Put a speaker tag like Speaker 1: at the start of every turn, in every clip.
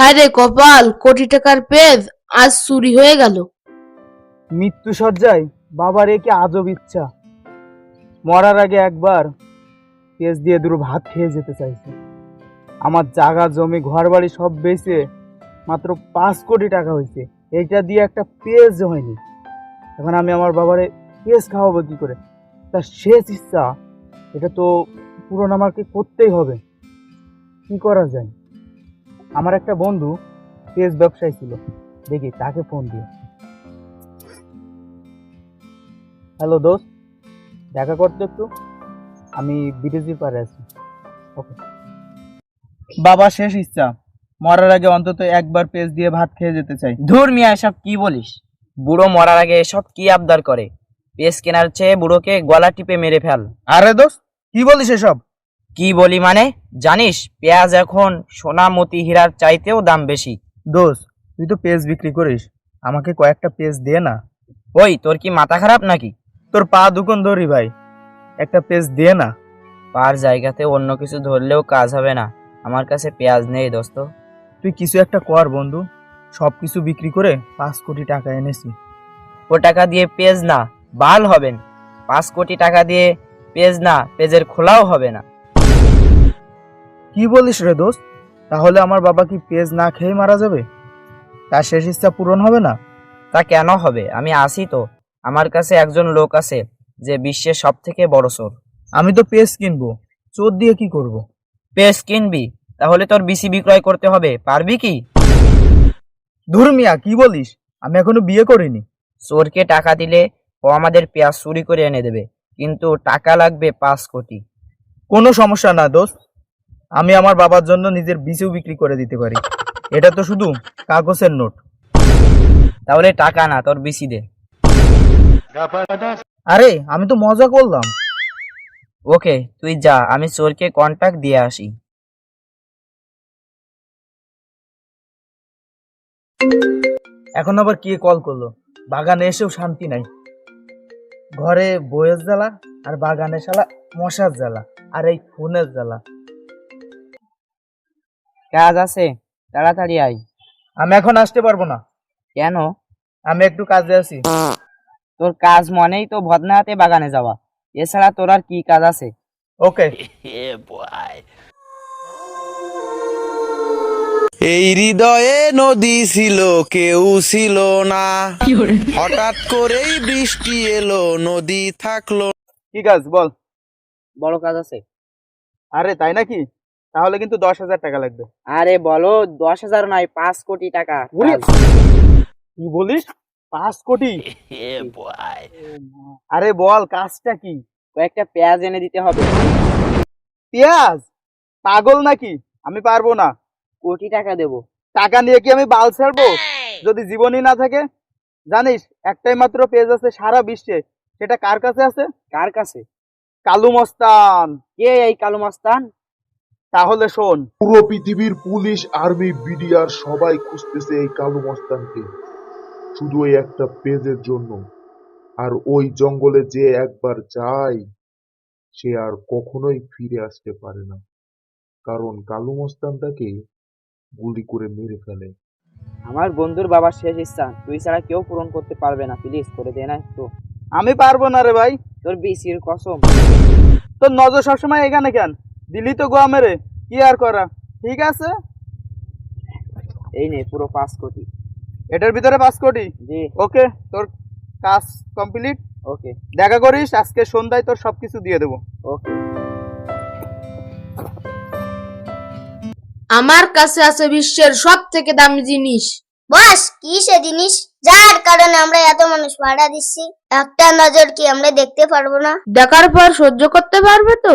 Speaker 1: হায় রে কপাল, কোটি টাকার পেজ আজ চুরি হয়ে গেল।
Speaker 2: মৃত্যু সজ্জায় বাবার এ কি আজব ইচ্ছা। মরার আগে একবার পেঁচ দিয়ে দুটো ভাত খেয়ে যেতে চাইছে। আমার জায়গা জমি ঘর বাড়ি সব বেচে মাত্র পাঁচ কোটি টাকা হয়েছে। এইটা দিয়ে একটা পেঁচ হয়নি। এখন আমি আমার বাবারে পেঁচ খাওয়াবো কি করে? তার শেষ ইচ্ছা, এটা তো পূরণ আমাকে করতেই হবে। কি করা যায়? আমার একটা বন্ধু পেঁচ ব্যবসায়ী ছিল। দেখি তাকে ফোন দিয়ে হ্যালো দোস্ত দেখা করতে একটু? আমি বিদেশি পারে আছি। ওকে বাবা শেষ ইচ্ছা। মরার আগে অন্তত একবার পেজ দিয়ে ভাত খেয়ে যেতে চাই।
Speaker 3: ধুর মিয়া এসব কি বলিস? বুড়ো মরার আগে এসব কি আবদার করে? পেস কেনার চেয়ে বুড়োকে গলা টিপে মেরে ফেল।
Speaker 2: আরে দোস্ত কি বলিস এসব?
Speaker 3: কি বলি মানে? জানিস পেঁয়াজ এখন সোনা মতি হীরার চাইতেও দাম বেশি।
Speaker 2: দোস্ত তুই তো পেজ বিক্রি করিস আমাকে কয়েকটা পেজ দে না।
Speaker 3: ওই তোর কি মাথা খারাপ নাকি?
Speaker 2: তোর পা দুকন ধরি ভাই একটা পেজ দে না।
Speaker 3: পার জায়গাতে অন্য কিছু ধরলেও কাজ হবে না। আমার কাছে পেঁয়াজ নেই দোস্ত।
Speaker 2: তুই কিছু একটা কর বন্ধু সব কিছু বিক্রি করে পাঁচ কোটি টাকা এনেছি।
Speaker 3: ও টাকা দিয়ে পেজ না বাল হবেন। পাঁচ কোটি টাকা দিয়ে পেজ না পেজের খোলাও হবে না।
Speaker 2: কি বলিস রে দোস্ত? তাহলে আমার বাবা কি পেজ না খেয়ে মারা যাবে? তার শেষ ইচ্ছা পূরণ হবে না?
Speaker 3: তা কেন হবে? আমি আসি তো। আমার কাছে একজন লোক আছে যে বিশ্বের সব থেকে বড় চোর।
Speaker 2: আমি তো পেজ কিনবো। চোর দিয়ে কি করব।
Speaker 3: পেজ কিনবি? তাহলে তোর বিসি বিক্রয় করতে হবে। পারবি কি?
Speaker 2: ধুর মিয়া কি বলিস? আমি এখনও বিয়ে করিনি।
Speaker 3: চোরকে টাকা দিলে ও আমাদের পেঁয়াজ চুরি করে এনে দেবে। কিন্তু টাকা লাগবে পাঁচ কোটি।
Speaker 2: কোনো সমস্যা না দোস্ত। আমি আমার বাবার জন্য নিজের বীজও বিক্রি করে দিতে পারি। এটা তো শুধু কাগজের নোট।
Speaker 3: তাহলে টাকা না তোর বিসি দে।
Speaker 2: আরে আমি তো মজা করলাম।
Speaker 3: ওকে তুই যা আমি চোরকে কন্ট্যাক্ট দিয়ে আসি।
Speaker 2: এখন আবার কে কল করল? বাগানে এসেও শান্তি নাই। ঘরে বইয়ের জ্বালা আর বাগানে শালা মশার জ্বালা আর এই ফোনের জ্বালা।
Speaker 3: কাজ আছে তাড়াতাড়ি আয়।
Speaker 2: আমি এখন আসতে পারব না।
Speaker 3: কেন?
Speaker 2: আমি একটু কাজে আছি।
Speaker 3: তোর কাজ মনেই তো ভদনা হাতে বাগানে যাওয়া। এছাড়া তোর আর কি কাজ আছে?
Speaker 2: ওকে।
Speaker 4: এই হৃদয়ে নদী ছিল কেউ ছিল না। হঠাৎ করেই বৃষ্টি এলো নদী থাকল।
Speaker 2: কি কাজ বল?
Speaker 3: বড় কাজ আছে।
Speaker 2: আরে তাই নাকি? তাহলে কিন্তু দশ হাজার টাকা লাগবে।
Speaker 3: আরে বলো দশ হাজার নয় পাঁচ কোটি টাকা।
Speaker 2: কি বলিস? পাঁচ কোটি? আরে বল কাজটা কি?
Speaker 3: কয়েকটা পেঁয়াজ এনে দিতে হবে।
Speaker 2: পেঁয়াজ? পাগল নাকি? আমি পারব না।
Speaker 3: কোটি টাকা দেবো।
Speaker 2: টাকা নিয়ে কি আমি বাল ছাড়বো? যদি জীবনই না থাকে? জানিস একটাই মাত্র পেজ আছে সারা বিশ্বে। সেটা কার কাছে আছে?
Speaker 3: কার কাছে?
Speaker 2: কালু মস্তান।
Speaker 3: কে এই কালু মাস্তান?
Speaker 2: তাহলে শোন।
Speaker 5: পুরো পৃথিবীর পুলিশ আর্মি বিডিআর সবাই খুঁজতেছে এই কালো মস্তানকে। শুধু এই একটা পেজের জন্য। আর ওই জঙ্গলে যে একবার যায় সে আর কখনোই ফিরে আসতে পারে না। কারণ কালু মস্তান তাকে গুলি করে মেরে ফেলে।
Speaker 3: আমার বন্ধুর বাবার শেষ ইচ্ছা। তুই ছাড়া কেউ পূরণ করতে পারবে না প্লিজ করে দে না একটু।
Speaker 2: আমি পারব না রে ভাই।
Speaker 3: তোর বিসির কসম।
Speaker 2: তোর নজর সবসময় এখানে কেন? দিলি তো গোয়া মেরে কি আর করা? ঠিক আছে?
Speaker 3: এই নে পুরো পাঁচ কোটি।
Speaker 2: এটার ভিতরে পাঁচ কোটি?
Speaker 3: জি।
Speaker 2: ওকে তোর কাজ কমপ্লিট?
Speaker 3: ওকে।
Speaker 2: দেখা করিস আজকে সন্ধ্যায় তোর সবকিছু দিয়ে দেবো।
Speaker 3: ওকে।
Speaker 1: আমার কাছে আছে বিশ্বের সব থেকে দামি জিনিস।
Speaker 6: বস কি সে জিনিস? যার কারণে আমরা এত মানুষ ভাড়া দিচ্ছি। একটা নজর কি আমরা দেখতে পারব না?
Speaker 1: দেখার পর সহ্য করতে পারবে তো?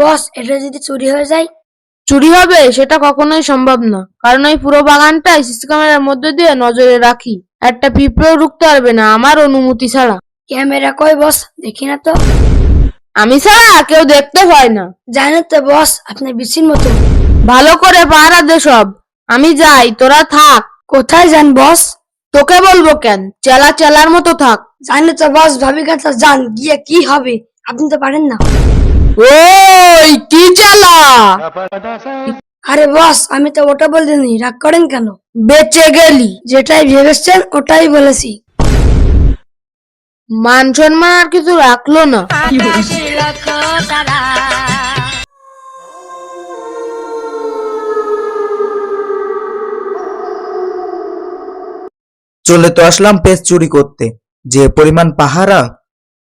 Speaker 6: বস এটা যদি চুরি হয়ে যায়?
Speaker 1: চুরি হবে সেটা কখনোই সম্ভব না। কারণ ওই পুরো বাগানটাই সিসি ক্যামেরার মধ্যে দিয়ে নজরে রাখি। একটা পিঁপড়েও ঢুকতে পারবে না আমার অনুমতি ছাড়া।
Speaker 7: ক্যামেরা কই বস? দেখি না তো।
Speaker 1: আমি ছাড়া কেউ দেখতে পায় না।
Speaker 7: জানেন তো বস আপনার বিচির মতো।
Speaker 1: ভালো করে পাহারা দে সব। আমি যাই তোরা থাক।
Speaker 7: কোথায় যান বস?
Speaker 1: তোকে বলব কেন? চেলা চেলার মতো থাক।
Speaker 7: জানেন তো বস ভাবি কাছে যান গিয়ে কি হবে? আপনি তো পারেন না।
Speaker 1: ওই কি চেলা?
Speaker 7: আরে বস আমি তো ওটা বলিনি রাগ করেন কেন?
Speaker 1: বেঁচে গেলি।
Speaker 7: যেটাই ভেবেছেন ওটাই বলেছি।
Speaker 1: মান সম্মান আর কিছু রাখল না।
Speaker 8: চলে তো আসলাম পেজ চুরি করতে। যে পরিমাণ পাহারা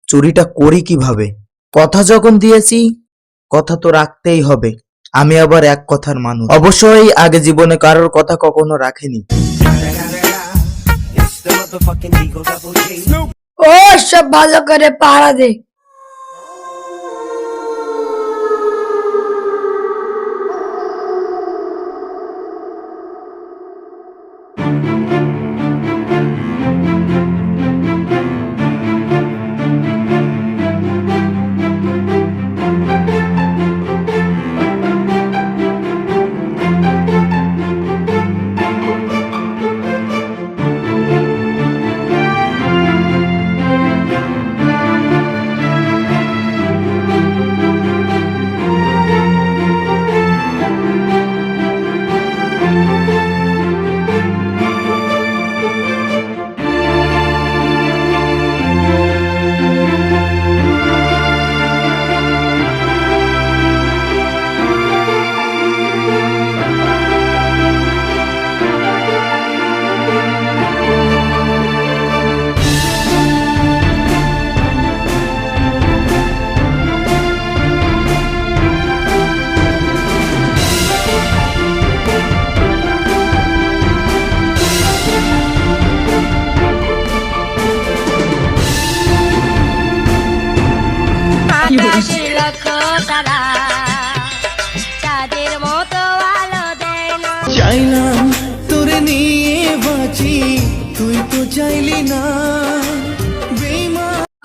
Speaker 8: চুরিটা করি কীভাবে? কথা যখন দিয়েছি কথা তো রাখতেই হবে। আমি আবার এক কথার মানুষ। অবশ্যই আগে জীবনে কারোর কথা কখনো রাখেনি।
Speaker 7: ও সব ভালো করে পাহারা দে।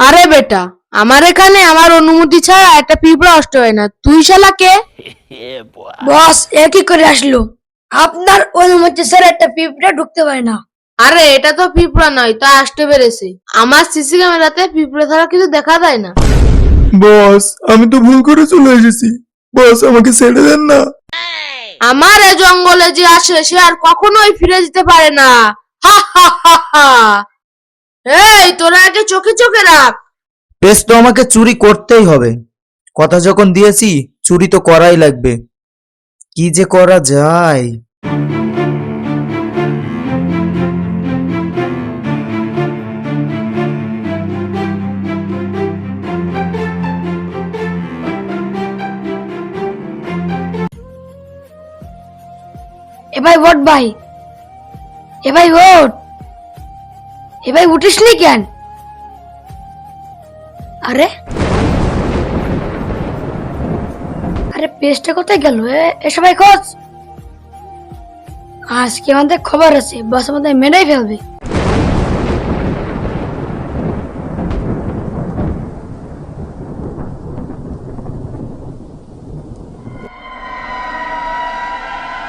Speaker 1: আরে বেটা আমার এখানে আমার অনুমতি ছাড়া একটা পিঁপড়া নষ্ট হয় না। তুই শালা কে?
Speaker 7: বস একই করে আসলো? আপনার অনুমতি স্যার একটা পিঁপড়া ঢুকতে পারে না।
Speaker 1: আরে এটা তো পিঁপড়া নয় তা আসতে পেরেছে। আমার সিসি ক্যামেরাতে পিঁপড়া ছাড়া কিছু দেখা যায় না।
Speaker 8: বস আমি তো ভুল করে চলে এসেছি। বস আমাকে ছেড়ে দেন না।
Speaker 1: আমার এ জঙ্গলে যে আসে সে আর কখনোই ফিরে যেতে পারে না। হা হা হা হা। এই তোরা আগে চোখে চোখে রাখ।
Speaker 8: পেজ তো আমাকে চুরি করতেই হবে। কথা যখন দিয়েছি চুরি তো করাই লাগবে। কি যে করা যায়?
Speaker 7: এ ভাই ওট ভাই। এ ভাই ওট এ ভাই উঠিস নি কেন? আরে? আরে পেস্টটা কোথায় গেল? এ- সবাই খোঁজ। আজকে আমাদের খবর আছে বস আমাদের মেরেই ফেলবে।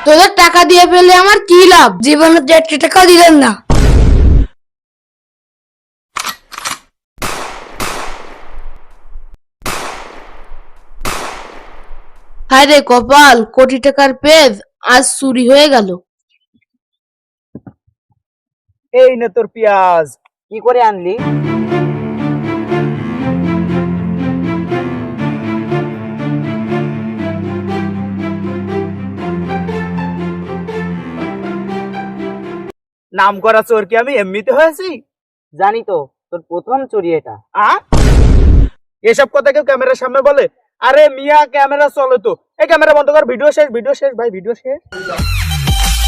Speaker 1: তোদের টাকা দিয়ে পেলে আমার কি লাভ?
Speaker 7: জীবনে তো একটি টাকাও দিলেন না।
Speaker 1: হায় রে কপাল কোটি টাকার পেজ আজ চুরি হয়ে গেল।
Speaker 2: এই নে তোর পেঁয়াজ
Speaker 3: কি করে আনলি?
Speaker 2: নাম করা চোর কি আমি এমনিতে হয়েছি?
Speaker 3: জানি তো তোর প্রথম চুরি এটা।
Speaker 2: আ? এসব কথা কেউ ক্যামেরার সামনে বলে? আরে মিয়া, ক্যামেরা চলে তো। এই ক্যামেরা বন্ধ কর, ভিডিও শেষ ভিডিও শেষ, ভাই, ভিডিও শেষ।